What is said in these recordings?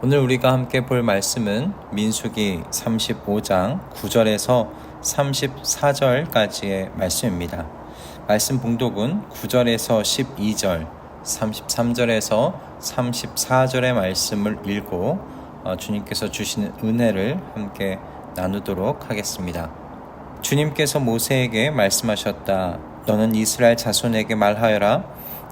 오늘 우리가 함께 볼 말씀은 민수기 35장 9절에서 34절까지의 말씀입니다. 말씀 봉독은 9절에서 12절, 33절에서 34절의 말씀을 읽고 어, 주님께서 주시는 은혜를 함께 나누도록 하겠습니다. 주님께서 모세에게 말씀하셨다. 너는 이스라엘 자손에게 말하여라.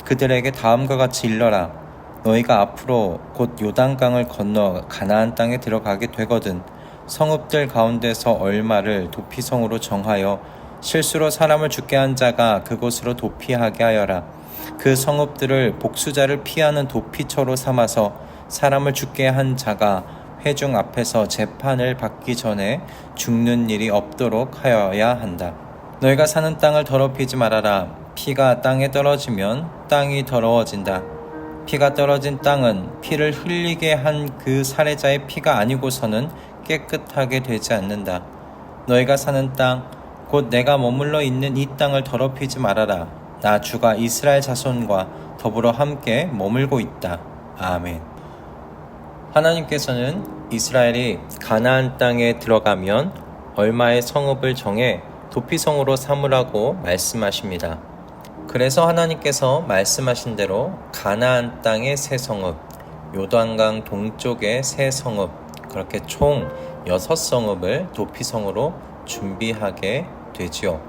그들에게 다음과 같이 일러라. 너희가 앞으로 곧 요단강을 건너 가나안 땅에 들어가게 되거든 성읍들 가운데서 얼마를 도피성으로 정하여 실수로 사람을 죽게 한 자가 그곳으로 도피하게 하여라. 그 성읍들을 복수자를 피하는 도피처로 삼아서 사람을 죽게 한 자가 회중 앞에서 재판을 받기 전에 죽는 일이 없도록 하여야 한다. 너희가 사는 땅을 더럽히지 말아라. 피가 땅에 떨어지면 땅이 더러워진다. 피가 떨어진 땅은 피를 흘리게 한 그 살해자의 피가 아니고서는 깨끗하게 되지 않는다. 너희가 사는 땅, 곧 내가 머물러 있는 이 땅을 더럽히지 말아라. 나 주가 이스라엘 자손과 더불어 함께 머물고 있다. 아멘. 하나님께서는 이스라엘이 가나안 땅에 들어가면 얼마의 성읍을 정해 도피성으로 삼으라고 말씀하십니다. 그래서 하나님께서 말씀하신 대로 가나안 땅의 새 성읍, 요단강 동쪽의 새 성읍, 그렇게 총 여섯 성읍을 도피성으로 준비하게 되지요.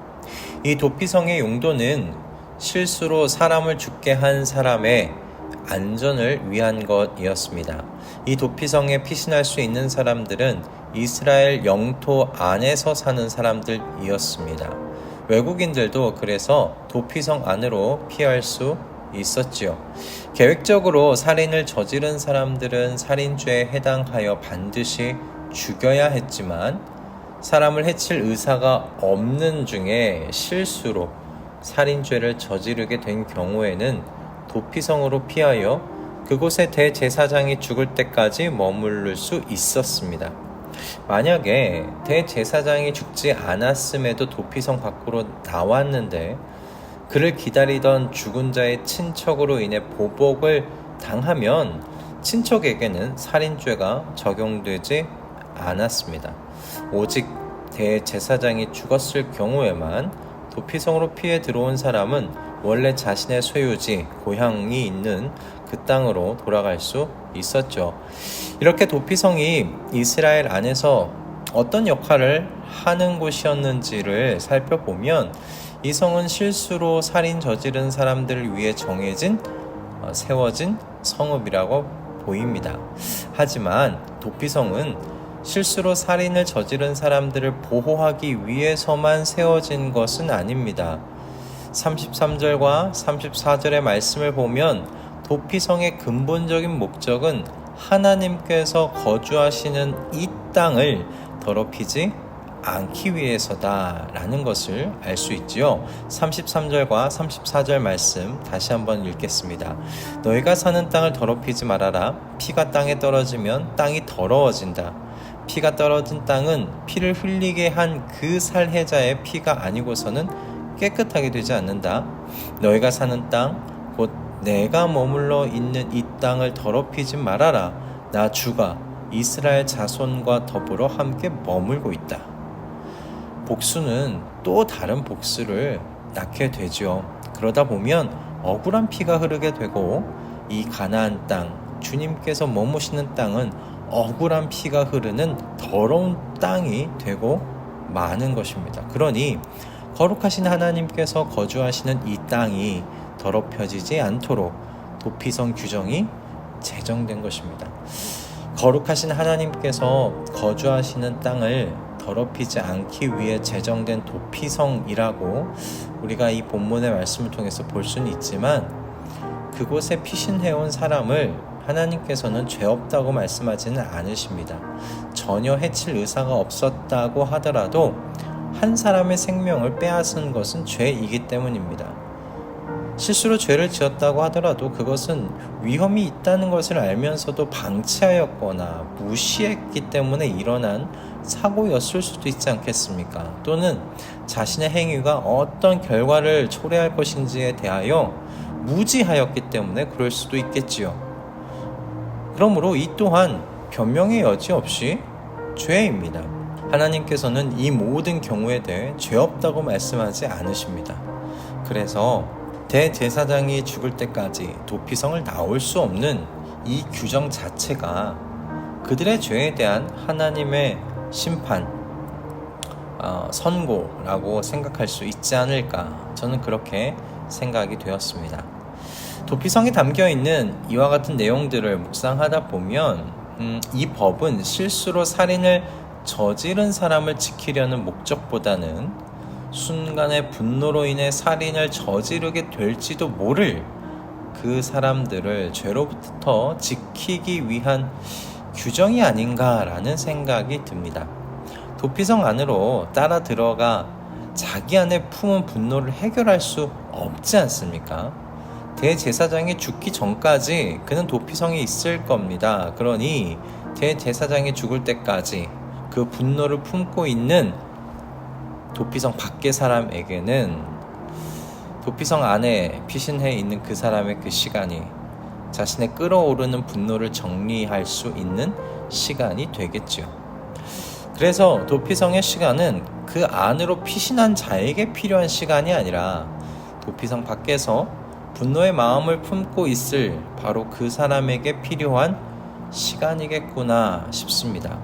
이 도피성의 용도는 실수로 사람을 죽게 한 사람의 안전을 위한 것이었습니다. 이 도피성에 피신할 수 있는 사람들은 이스라엘 영토 안에서 사는 사람들이었습니다. 외국인들도 그래서 도피성 안으로 피할 수 있었지요. 계획적으로 살인을 저지른 사람들은 살인죄에 해당하여 반드시 죽여야 했지만 사람을 해칠 의사가 없는 중에 실수로 살인죄를 저지르게 된 경우에는 도피성으로 피하여 그곳에 대제사장이 죽을 때까지 머무를 수 있었습니다. 만약에 대제사장이 죽지 않았음에도 도피성 밖으로 나왔는데 그를 기다리던 죽은 자의 친척으로 인해 보복을 당하면 친척에게는 살인죄가 적용되지 않았습니다. 오직 대제사장이 죽었을 경우에만 도피성으로 피해 들어온 사람은 원래 자신의 소유지, 고향이 있는 그 땅으로 돌아갈 수 있었죠. 이렇게 도피성이 이스라엘 안에서 어떤 역할을 하는 곳이었는지를 살펴보면 이 성은 실수로 살인 저지른 사람들을 위해 정해진 어, 세워진 성읍이라고 보입니다. 하지만 도피성은 실수로 살인을 저지른 사람들을 보호하기 위해서만 세워진 것은 아닙니다. 33절과 34절의 말씀을 보면 도피성의 근본적인 목적은 하나님께서 거주하시는 이 땅을 더럽히지 않기 위해서다라는 것을 알 수 있지요. 33절과 34절 말씀 다시 한번 읽겠습니다. 너희가 사는 땅을 더럽히지 말아라. 피가 땅에 떨어지면 땅이 더러워진다. 피가 떨어진 땅은 피를 흘리게 한 그 살해자의 피가 아니고서는 깨끗하게 되지 않는다. 너희가 사는 땅, 곧 내가 머물러 있는 이 땅을 더럽히지 말아라. 나 주가 이스라엘 자손과 더불어 함께 머물고 있다. 복수는 또 다른 복수를 낳게 되죠. 그러다 보면 억울한 피가 흐르게 되고 이 가나안 땅, 주님께서 머무시는 땅은 억울한 피가 흐르는 더러운 땅이 되고 마는 것입니다. 그러니 거룩하신 하나님께서 거주하시는 이 땅이 더럽혀지지 않도록 도피성 규정이 제정된 것입니다. 거룩하신 하나님께서 거주하시는 땅을 더럽히지 않기 위해 제정된 도피성이라고 우리가 이 본문의 말씀을 통해서 볼 수는 있지만 그곳에 피신해온 사람을 하나님께서는 죄 없다고 말씀하지는 않으십니다. 전혀 해칠 의사가 없었다고 하더라도 한 사람의 생명을 빼앗은 것은 죄이기 때문입니다. 실수로 죄를 지었다고 하더라도 그것은 위험이 있다는 것을 알면서도 방치하였거나 무시했기 때문에 일어난 사고였을 수도 있지 않겠습니까? 또는 자신의 행위가 어떤 결과를 초래할 것인지에 대하여 무지하였기 때문에 그럴 수도 있겠지요. 그러므로 이 또한 변명의 여지 없이 죄입니다. 하나님께서는 이 모든 경우에 대해 죄 없다고 말씀하지 않으십니다. 그래서 대제사장이 죽을 때까지 도피성을 나올 수 없는 이 규정 자체가 그들의 죄에 대한 하나님의 심판, 어, 선고라고 생각할 수 있지 않을까 저는 그렇게 생각이 되었습니다. 도피성에 담겨 있는 이와 같은 내용들을 묵상하다 보면 음, 이 법은 실수로 살인을 저지른 사람을 지키려는 목적보다는 순간의 분노로 인해 살인을 저지르게 될지도 모를 그 사람들을 죄로부터 지키기 위한 규정이 아닌가라는 생각이 듭니다. 도피성 안으로 따라 들어가 자기 안에 품은 분노를 해결할 수 없지 않습니까? 대제사장이 죽기 전까지 그는 도피성에 있을 겁니다. 그러니 대제사장이 죽을 때까지 그 분노를 품고 있는 도피성 밖의 사람에게는 도피성 안에 피신해 있는 그 사람의 그 시간이 자신의 끓어오르는 분노를 정리할 수 있는 시간이 되겠지요. 그래서 도피성의 시간은 그 안으로 피신한 자에게 필요한 시간이 아니라 도피성 밖에서 분노의 마음을 품고 있을 바로 그 사람에게 필요한 시간이겠구나 싶습니다.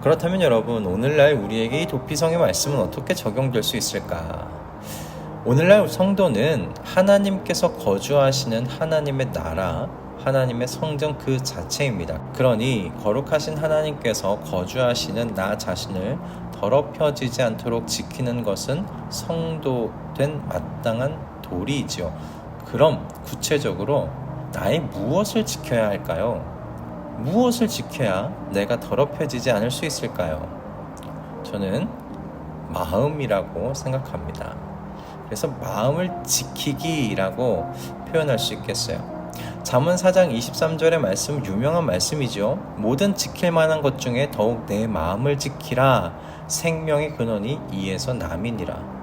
그렇다면 여러분, 오늘날 우리에게 이 도피성의 말씀은 어떻게 적용될 수 있을까? 오늘날 성도는 하나님께서 거주하시는 하나님의 나라, 하나님의 성전 그 자체입니다. 그러니 거룩하신 하나님께서 거주하시는 나 자신을 더럽혀지지 않도록 지키는 것은 성도된 마땅한 도리이지요. 그럼 구체적으로 나의 무엇을 지켜야 할까요? 무엇을 지켜야 내가 더럽혀지지 않을 수 있을까요? 저는 마음이라고 생각합니다. 그래서 마음을 지키기라고 표현할 수 있겠어요. 잠언 4장 23절의 말씀 유명한 말씀이죠. 모든 지킬 만한 것 중에 더욱 내 마음을 지키라. 생명의 근원이 이에서 남이니라.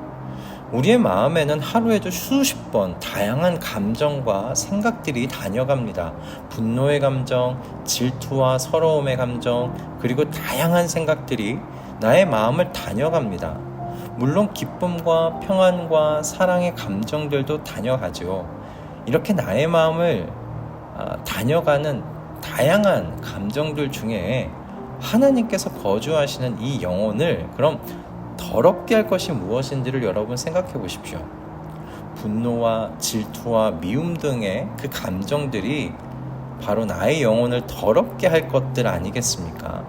우리의 마음에는 하루에도 수십 번 다양한 감정과 생각들이 다녀갑니다. 분노의 감정, 질투와 서러움의 감정, 그리고 다양한 생각들이 나의 마음을 다녀갑니다. 물론 기쁨과 평안과 사랑의 감정들도 다녀가죠. 이렇게 나의 마음을 아, 다녀가는 다양한 감정들 중에 하나님께서 거주하시는 이 영혼을 그럼 더럽게 할 것이 무엇인지를 여러분 생각해 보십시오. 분노와 질투와 미움 등의 그 감정들이 바로 나의 영혼을 더럽게 할 것들 아니겠습니까?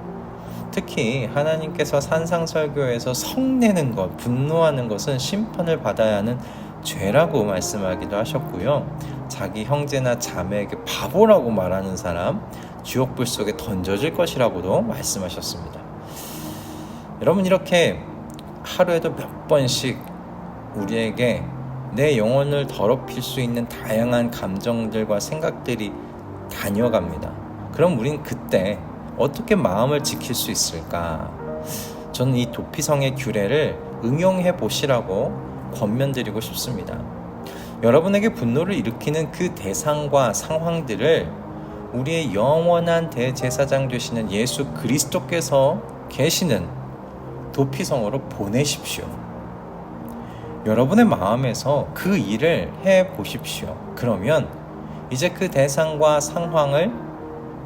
특히 하나님께서 산상설교에서 성내는 것, 분노하는 것은 심판을 받아야 하는 죄라고 말씀하기도 하셨고요. 자기 형제나 자매에게 바보라고 말하는 사람 지옥불 속에 던져질 것이라고도 말씀하셨습니다. 여러분 이렇게 하루에도 몇 번씩 우리에게 내 영혼을 더럽힐 수 있는 다양한 감정들과 생각들이 다녀갑니다. 그럼 우린 그때 어떻게 마음을 지킬 수 있을까? 저는 이 도피성의 규례를 응용해 보시라고 권면드리고 싶습니다. 여러분에게 분노를 일으키는 그 대상과 상황들을 우리의 영원한 대제사장 되시는 예수 그리스도께서 계시는 도피성으로 보내십시오. 여러분의 마음에서 그 일을 해 보십시오. 그러면 이제 그 대상과 상황을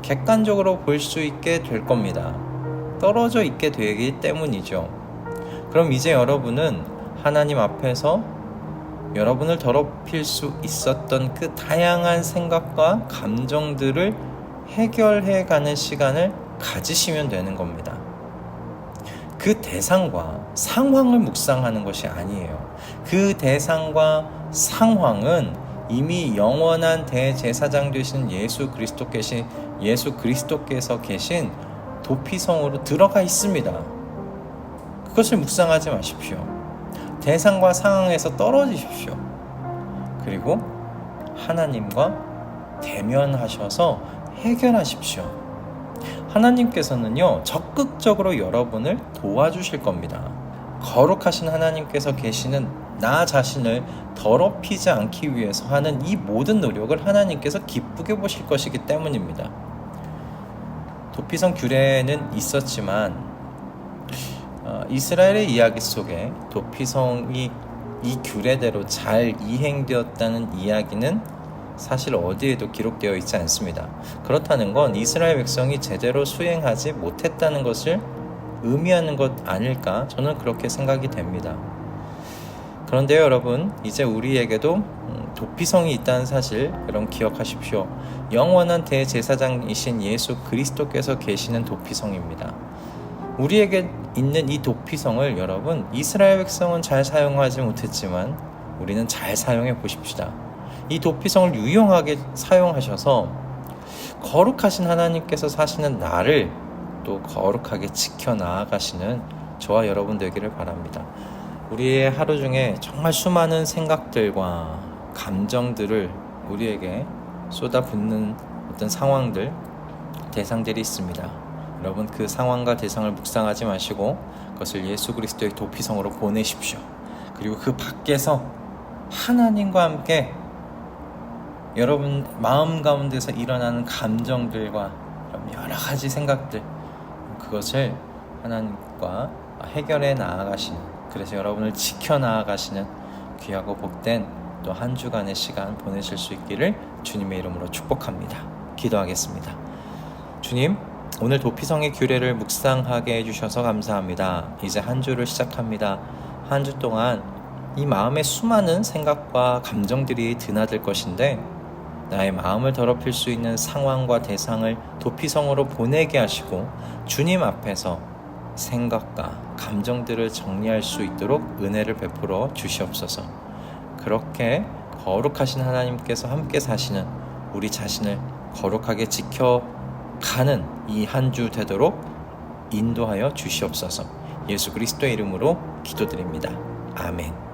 객관적으로 볼 수 있게 될 겁니다. 떨어져 있게 되기 때문이죠. 그럼 이제 여러분은 하나님 앞에서 여러분을 더럽힐 수 있었던 그 다양한 생각과 감정들을 해결해 가는 시간을 가지시면 되는 겁니다. 그 대상과 상황을 묵상하는 것이 아니에요. 그 대상과 상황은 이미 영원한 대제사장 되신 예수 그리스도 계신 예수 그리스도께서 계신 도피성으로 들어가 있습니다. 그것을 묵상하지 마십시오. 대상과 상황에서 떨어지십시오. 그리고 하나님과 대면하셔서 해결하십시오. 하나님께서는요, 적극적으로 여러분을 도와주실 겁니다. 거룩하신 하나님께서 계시는 나 자신을 더럽히지 않기 위해서 하는 이 모든 노력을 하나님께서 기쁘게 보실 것이기 때문입니다. 도피성 규례는 있었지만 어, 이스라엘의 이야기 속에 도피성이 이 규례대로 잘 이행되었다는 이야기는 사실 어디에도 기록되어 있지 않습니다. 그렇다는 건 이스라엘 백성이 제대로 수행하지 못했다는 것을 의미하는 것 아닐까? 저는 그렇게 생각이 됩니다. 그런데요, 여러분, 이제 우리에게도 음, 도피성이 있다는 사실 여러분 기억하십시오. 영원한 대제사장이신 예수 그리스도께서 계시는 도피성입니다. 우리에게 있는 이 도피성을 여러분 이스라엘 백성은 잘 사용하지 못했지만 우리는 잘 사용해 보십시다. 이 도피성을 유용하게 사용하셔서 거룩하신 하나님께서 사시는 나를 또 거룩하게 지켜 나아가시는 저와 여러분 되기를 바랍니다. 우리의 하루 중에 정말 수많은 생각들과 감정들을 우리에게 쏟아붓는 어떤 상황들, 대상들이 있습니다. 여러분 그 상황과 대상을 묵상하지 마시고 그것을 예수 그리스도의 도피성으로 보내십시오. 그리고 그 밖에서 하나님과 함께 여러분 마음 가운데서 일어나는 감정들과 여러 가지 생각들 그것을 하나님과 해결해 나아가시는 그래서 여러분을 지켜 나아가시는 귀하고 복된 또 한 주간의 시간 보내실 수 있기를 주님의 이름으로 축복합니다. 기도하겠습니다. 주님, 오늘 도피성의 규례를 묵상하게 해주셔서 감사합니다. 이제 한 주를 시작합니다. 한 주 동안 이 마음에 수많은 생각과 감정들이 드나들 것인데 나의 마음을 더럽힐 수 있는 상황과 대상을 도피성으로 보내게 하시고 주님 앞에서 생각과 감정들을 정리할 수 있도록 은혜를 베풀어 주시옵소서. 그렇게 거룩하신 하나님께서 함께 사시는 우리 자신을 거룩하게 지켜가는 이 한 주 되도록 인도하여 주시옵소서. 예수 그리스도의 이름으로 기도드립니다. 아멘.